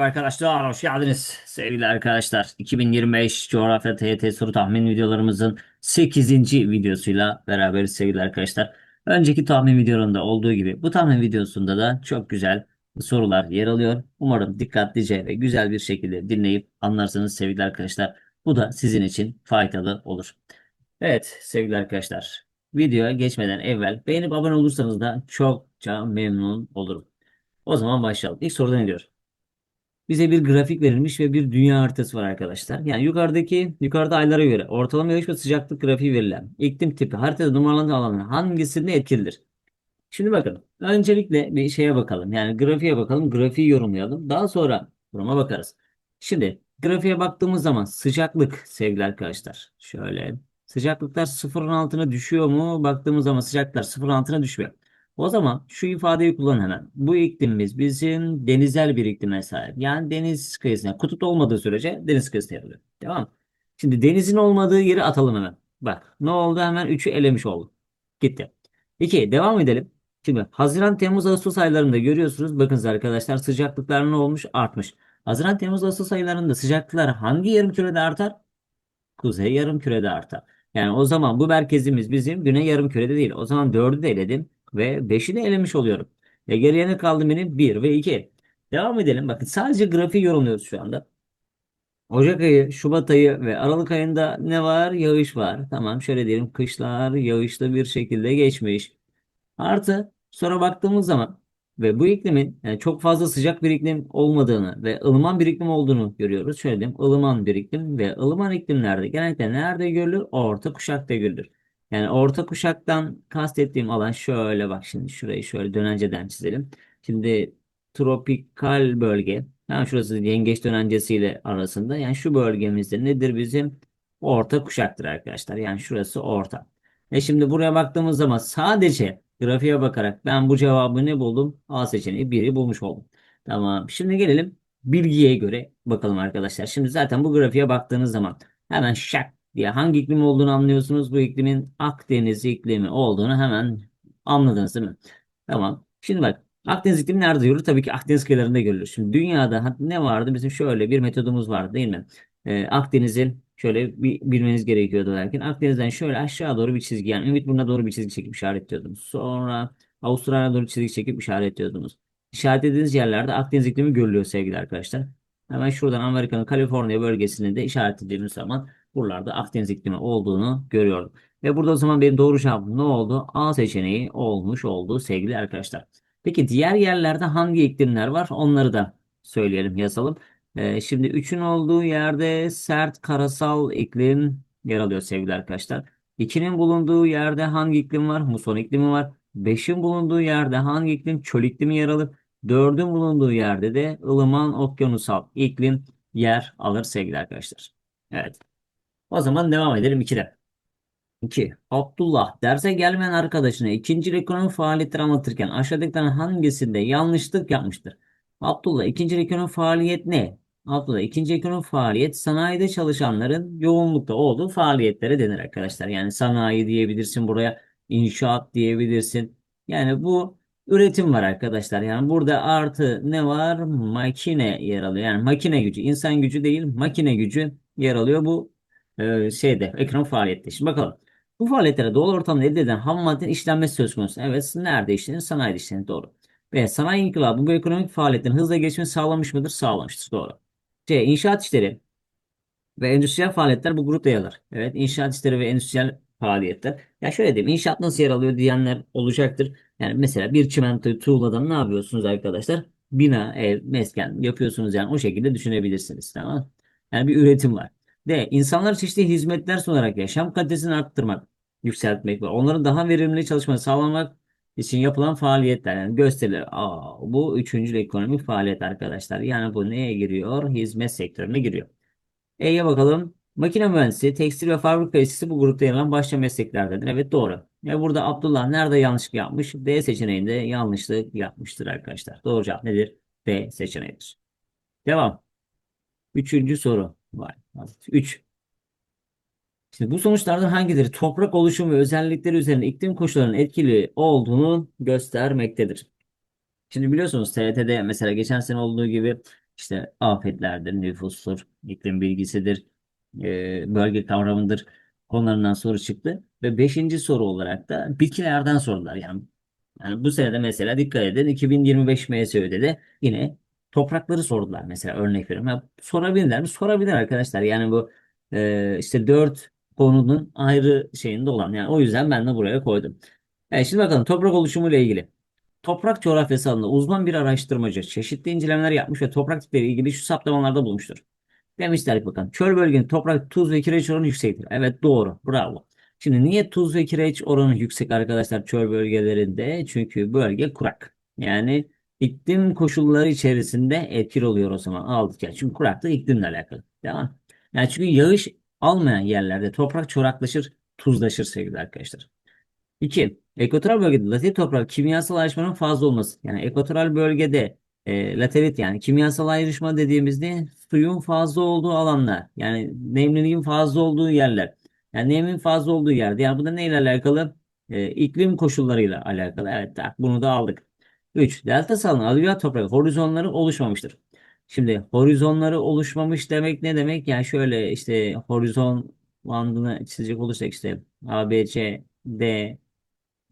Arkadaşlar hoş geldiniz sevgili arkadaşlar. 2025 coğrafya TYT soru tahmin videolarımızın 8. videosuyla beraberiz sevgili arkadaşlar. Önceki tahmin videolarında olduğu gibi bu tahmin videosunda da çok güzel sorular yer alıyor. Umarım dikkatlice ve güzel bir şekilde dinleyip anlarsanız sevgili arkadaşlar. Bu da sizin için faydalı olur. Evet sevgili arkadaşlar videoya geçmeden evvel beğenip abone olursanız da çokça memnun olurum. O zaman başlayalım. İlk soruda ne diyor? Bize bir grafik verilmiş ve bir dünya haritası var arkadaşlar. Yani yukarıdaki yukarıda aylara göre ortalama yağış sıcaklık grafiği verilen iklim tipi haritada numaralandığı alanın hangisinde etkilidir? Şimdi bakın öncelikle bir şeye bakalım. Yani grafiğe bakalım. Grafiği yorumlayalım. Daha sonra duruma bakarız. Şimdi grafiğe baktığımız zaman sıcaklık sevgili arkadaşlar. Şöyle sıcaklıklar sıfırın altına düşüyor mu? Baktığımız zaman sıcaklıklar sıfırın altına düşmüyor. O zaman şu ifadeyi kullan hemen. Bu iklimimiz bizim denizel bir iklime sahip. Yani deniz kıyısına, kutupta olmadığı sürece deniz kıyısına yer alıyor. Tamam. Şimdi denizin olmadığı yeri atalım hemen. Bak ne oldu hemen 3'ü elemiş olduk. Gitti. 2. Devam edelim. Şimdi Haziran, Temmuz, Ağustos aylarında görüyorsunuz. Bakınız arkadaşlar sıcaklıklar ne olmuş? Artmış. Haziran, Temmuz, Ağustos aylarında sıcaklıklar hangi yarım kürede artar? Kuzey yarım kürede artar. Yani o zaman bu merkezimiz bizim güney yarım kürede değil. O zaman 4'ü de eledim ve 5'i de elemiş oluyorum. Ya geriye ne kaldı benim? 1 ve 2. Devam edelim. Bakın sadece grafiği yorumluyoruz şu anda. Ocak ayı, Şubat ayı ve Aralık ayında ne var? Yağış var. Tamam şöyle diyelim kışlar yağışlı bir şekilde geçmiş. Artı sonra baktığımız zaman ve bu iklimin yani çok fazla sıcak bir iklim olmadığını ve ılıman bir iklim olduğunu görüyoruz. Şöyle diyeyim ılıman bir iklim ve ılıman iklimlerde genellikle nerede görülür? Orta kuşakta görülür. Yani orta kuşaktan kastettiğim alan şöyle bak şimdi şurayı şöyle dönenceden çizelim. Şimdi tropikal bölge yani şurası yengeç dönencesiyle arasında yani şu bölgemizde nedir bizim? Orta kuşaktır arkadaşlar. Yani şurası orta. E şimdi buraya baktığımız zaman sadece grafiğe bakarak ben bu cevabı ne buldum? A seçeneği 1'i bulmuş oldum. Tamam. Şimdi gelelim bilgiye göre bakalım arkadaşlar. Şimdi zaten bu grafiğe baktığınız zaman hemen şak diye hangi iklim olduğunu anlıyorsunuz. Bu iklimin Akdeniz iklimi olduğunu hemen anladınız değil mi? Tamam. Şimdi bak Akdeniz iklimi nerede görülür? Tabii ki Akdeniz kıyılarında görülür. Şimdi dünyada ne vardı? Bizim şöyle bir metodumuz vardı değil mi? Ee, Akdeniz'in şöyle bir bilmeniz gerekiyordu derken Akdeniz'den şöyle aşağı doğru bir çizgi yani Ümit Burnu'na doğru bir çizgi çekip işaretliyordunuz. Sonra Avustralya'ya doğru çizgi çekip işaretliyordunuz. İşaretlediğiniz yerlerde Akdeniz iklimi görülüyor sevgili arkadaşlar. Hemen şuradan Amerika'nın Kaliforniya bölgesini de işaretlediğimiz zaman buralarda Akdeniz iklimi olduğunu görüyorum. Ve burada o zaman benim doğru cevabım ne oldu? A seçeneği olmuş oldu sevgili arkadaşlar. Peki diğer yerlerde hangi iklimler var? Onları da söyleyelim, yazalım. Ee, şimdi 3'ün olduğu yerde sert karasal iklim yer alıyor sevgili arkadaşlar. 2'nin bulunduğu yerde hangi iklim var? Muson iklimi var. 5'in bulunduğu yerde hangi iklim? Çöl iklimi yer alır. 4'ün bulunduğu yerde de ılıman okyanusal iklim yer alır sevgili arkadaşlar. Evet. O zaman devam edelim 2'de. 2. Abdullah derse gelmeyen arkadaşına ikinci ekonomi faaliyetleri anlatırken aşağıdakilerden hangisinde yanlışlık yapmıştır? Abdullah ikinci ekonomi faaliyet ne? Abdullah ikinci ekonomi faaliyet sanayide çalışanların yoğunlukta olduğu faaliyetlere denir arkadaşlar. Yani sanayi diyebilirsin buraya inşaat diyebilirsin. Yani bu üretim var arkadaşlar. Yani burada artı ne var? Makine yer alıyor. Yani makine gücü, insan gücü değil makine gücü yer alıyor bu e, şeyde ekonomi faaliyette. Şimdi bakalım. Bu faaliyetlere doğal ortamda elde edilen ham maddenin işlenmesi söz konusu. Evet, nerede işlenir? Sanayide işlenir. Doğru. Ve sanayi inkılabı bu ekonomik faaliyetlerin hızla geçmesini sağlamış mıdır? Sağlamıştır. Doğru. C. İnşaat işleri ve endüstriyel faaliyetler bu grupta yer alır. Evet, inşaat işleri ve endüstriyel faaliyetler. Ya şöyle diyeyim, inşaat nasıl yer alıyor diyenler olacaktır. Yani mesela bir çimento tuğladan ne yapıyorsunuz arkadaşlar? Bina, ev, mesken yapıyorsunuz yani o şekilde düşünebilirsiniz. Tamam Yani bir üretim var. D. İnsanlar çeşitli hizmetler sunarak yaşam kalitesini arttırmak, yükseltmek ve onların daha verimli çalışmasını sağlamak için yapılan faaliyetler yani gösteriler. Aa, bu üçüncü ekonomik faaliyet arkadaşlar. Yani bu neye giriyor? Hizmet sektörüne giriyor. E'ye bakalım. Makine mühendisi, tekstil ve fabrika işçisi bu grupta yer alan başka mesleklerdedir. Evet doğru. Ve burada Abdullah nerede yanlışlık yapmış? D seçeneğinde yanlışlık yapmıştır arkadaşlar. Doğru cevap nedir? D seçeneğidir. Devam. Üçüncü soru var. 3. Şimdi bu sonuçlardan hangileri toprak oluşum ve özellikleri üzerine iklim koşullarının etkili olduğunu göstermektedir. Şimdi biliyorsunuz TRT'de mesela geçen sene olduğu gibi işte afetlerdir, nüfustur, iklim bilgisidir, e, bölge kavramıdır konularından soru çıktı. Ve beşinci soru olarak da bitkilerden sorular. Yani, yani bu senede mesela dikkat edin 2025 MSÖ'de de yine toprakları sordular mesela örnek veriyorum. Ya, sorabilirler mi? Sorabilir arkadaşlar. Yani bu e, işte dört konunun ayrı şeyinde olan. Yani o yüzden ben de buraya koydum. Evet, şimdi bakalım toprak oluşumu ile ilgili. Toprak coğrafyası alanında uzman bir araştırmacı çeşitli incelemeler yapmış ve toprak tipleri ilgili şu saptamalarda bulmuştur. Demişler ki bakın çöl bölgenin toprak tuz ve kireç oranı yüksektir. Evet doğru. Bravo. Şimdi niye tuz ve kireç oranı yüksek arkadaşlar çöl bölgelerinde? Çünkü bölge kurak. Yani iklim koşulları içerisinde etkili oluyor o zaman aldık ya. Çünkü kuraklık iklimle alakalı. Devam. Yani çünkü yağış almayan yerlerde toprak çoraklaşır, tuzlaşır sevgili arkadaşlar. 2. Ekvatoral bölgede laterit toprak kimyasal ayrışmanın fazla olması. Yani ekvatoral bölgede e, laterit yani kimyasal ayrışma dediğimizde suyun fazla olduğu alanlar. Yani nemliliğin fazla olduğu yerler. Yani nemin fazla olduğu yerde. Yani bu da neyle alakalı? E, iklim koşullarıyla alakalı. Evet bunu da aldık. 3. Delta salınım alüvyal toprak horizonları oluşmamıştır. Şimdi horizonları oluşmamış demek ne demek? Yani şöyle işte horizon bandını çizecek olursak işte A, B, C, D,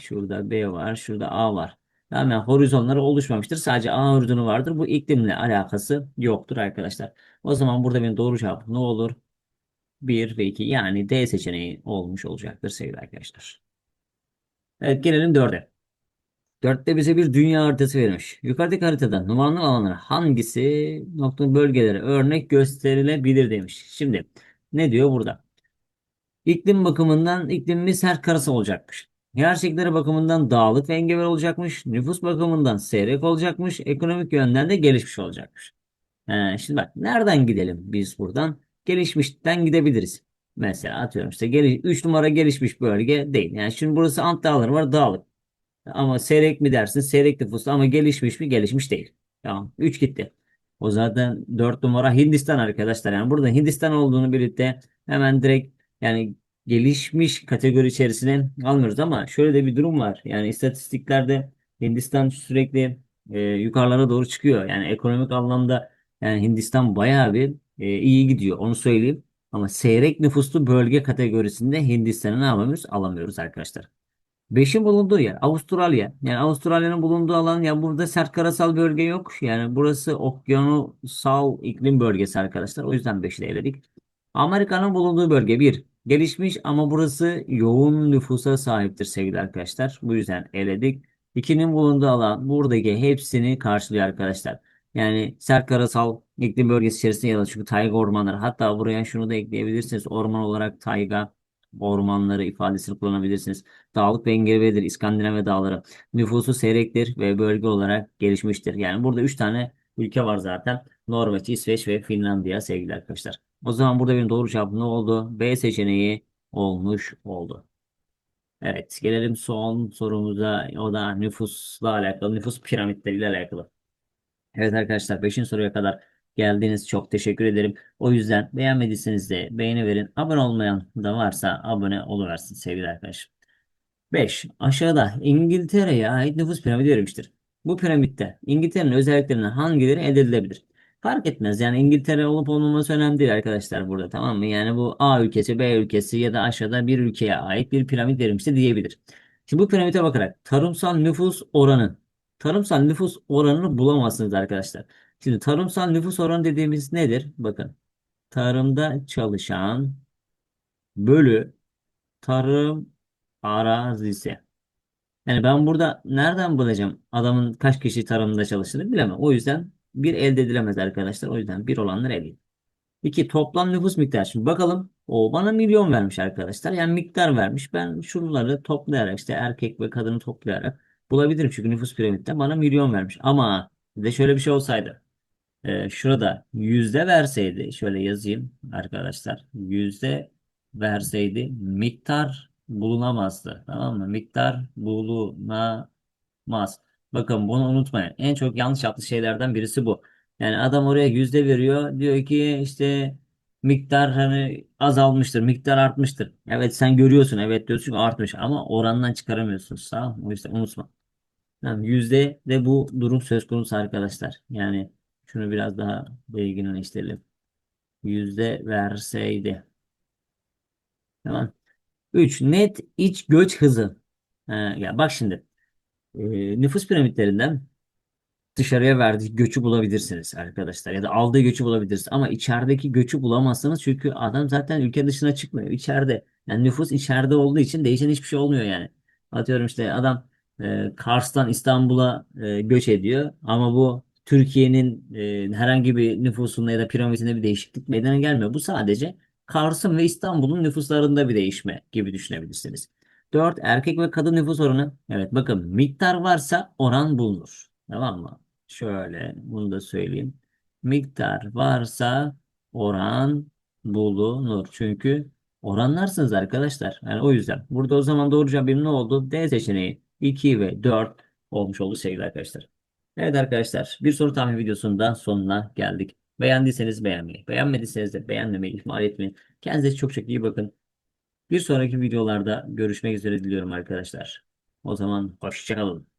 Şurada B var, şurada A var. Tamamen horizonları oluşmamıştır. Sadece A horizonu vardır. Bu iklimle alakası yoktur arkadaşlar. O zaman burada benim doğru cevabım ne olur? 1 ve 2 yani D seçeneği olmuş olacaktır sevgili arkadaşlar. Evet gelelim 4'e. 4'te bize bir dünya haritası verilmiş. Yukarıdaki haritada numaralı alanlar hangisi nokta bölgelere örnek gösterilebilir demiş. Şimdi ne diyor burada? İklim bakımından iklimimiz sert karası olacakmış. Yer şekilleri bakımından dağlık ve engebeli olacakmış. Nüfus bakımından seyrek olacakmış. Ekonomik yönden de gelişmiş olacakmış. He, şimdi bak nereden gidelim biz buradan? Gelişmişten gidebiliriz. Mesela atıyorum işte 3 numara gelişmiş bölge değil. Yani şimdi burası Ant Dağları var dağlık. Ama seyrek mi dersin? Seyrek nüfuslu ama gelişmiş mi? Gelişmiş değil. Tamam. 3 gitti. O zaten 4 numara Hindistan arkadaşlar. Yani burada Hindistan olduğunu birlikte hemen direkt yani gelişmiş kategori içerisine almıyoruz ama şöyle de bir durum var. Yani istatistiklerde Hindistan sürekli e, yukarılara doğru çıkıyor. Yani ekonomik anlamda yani Hindistan bayağı bir e, iyi gidiyor. Onu söyleyeyim. Ama seyrek nüfuslu bölge kategorisinde Hindistan'ı ne yapamıyoruz? Alamıyoruz arkadaşlar. Beşin bulunduğu yer Avustralya. Yani Avustralya'nın bulunduğu alan ya burada sert karasal bölge yok. Yani burası okyanusal iklim bölgesi arkadaşlar. O yüzden 5'i de eledik. Amerika'nın bulunduğu bölge bir Gelişmiş ama burası yoğun nüfusa sahiptir sevgili arkadaşlar. Bu yüzden eledik. 2'nin bulunduğu alan buradaki hepsini karşılıyor arkadaşlar. Yani sert karasal iklim bölgesi içerisinde ya da çünkü tayga ormanları. Hatta buraya şunu da ekleyebilirsiniz. Orman olarak tayga ormanları ifadesini kullanabilirsiniz. Dağlık ve engebelidir İskandinav dağları. Nüfusu seyrektir ve bölge olarak gelişmiştir. Yani burada 3 tane ülke var zaten. Norveç, İsveç ve Finlandiya sevgili arkadaşlar. O zaman burada benim doğru cevabım ne oldu? B seçeneği olmuş oldu. Evet gelelim son sorumuza. O da nüfusla alakalı. Nüfus piramitleriyle alakalı. Evet arkadaşlar 5. soruya kadar geldiğiniz çok teşekkür ederim. O yüzden beğenmediyseniz de beğeni verin. Abone olmayan da varsa abone oluversin sevgili arkadaşlar. 5. Aşağıda İngiltere'ye ait nüfus piramidi verilmiştir. Bu piramitte İngiltere'nin özelliklerinden hangileri elde edilebilir? Fark etmez. Yani İngiltere olup olmaması önemli değil arkadaşlar burada tamam mı? Yani bu A ülkesi, B ülkesi ya da aşağıda bir ülkeye ait bir piramit verilmiştir diyebilir. Şimdi bu piramite bakarak tarımsal nüfus oranı, tarımsal nüfus oranını bulamazsınız arkadaşlar. Şimdi tarımsal nüfus oranı dediğimiz nedir? Bakın tarımda çalışan bölü tarım arazisi. Yani ben burada nereden bulacağım adamın kaç kişi tarımda çalıştığını bilemem. O yüzden bir elde edilemez arkadaşlar. O yüzden bir olanlar eleyim. İki toplam nüfus miktarı. Şimdi bakalım. O bana milyon vermiş arkadaşlar. Yani miktar vermiş. Ben şunları toplayarak işte erkek ve kadını toplayarak bulabilirim. Çünkü nüfus piramitte bana milyon vermiş. Ama de şöyle bir şey olsaydı. E, şurada yüzde verseydi. Şöyle yazayım arkadaşlar. Yüzde verseydi miktar bulunamazdı. Tamam mı? Miktar bulunamaz. Bakın bunu unutmayın. En çok yanlış yaptığı şeylerden birisi bu. Yani adam oraya yüzde veriyor. Diyor ki işte miktar hani azalmıştır, miktar artmıştır. Evet sen görüyorsun, evet diyorsun artmış ama orandan çıkaramıyorsun. Tamam mı? O yüzden unutma. Tamam, yüzde de bu durum söz konusu arkadaşlar. Yani Şunu biraz daha belirginleştirelim. Yüzde verseydi. Tamam. 3. Net iç göç hızı. Ha, ya bak şimdi. e, nüfus piramitlerinden dışarıya verdiği göçü bulabilirsiniz arkadaşlar. Ya da aldığı göçü bulabilirsiniz. Ama içerideki göçü bulamazsınız. Çünkü adam zaten ülke dışına çıkmıyor. İçeride. Yani nüfus içeride olduğu için değişen hiçbir şey olmuyor yani. Atıyorum işte adam e, Kars'tan İstanbul'a e, göç ediyor. Ama bu Türkiye'nin e, herhangi bir nüfusunda ya da piramitinde bir değişiklik meydana gelmiyor. Bu sadece Kars'ın ve İstanbul'un nüfuslarında bir değişme gibi düşünebilirsiniz. 4. Erkek ve kadın nüfus oranı. Evet bakın miktar varsa oran bulunur. Tamam mı? Şöyle bunu da söyleyeyim. Miktar varsa oran bulunur. Çünkü oranlarsınız arkadaşlar. Yani o yüzden. Burada o zaman doğru cevabım ne oldu? D seçeneği 2 ve 4 olmuş oldu sevgili arkadaşlar. Evet arkadaşlar bir soru tahmin videosunun sonuna geldik. Beğendiyseniz beğenmeyi, beğenmediyseniz de beğenmemeyi ihmal etmeyin. Kendinize çok çok iyi bakın. Bir sonraki videolarda görüşmek üzere diliyorum arkadaşlar. O zaman hoşçakalın.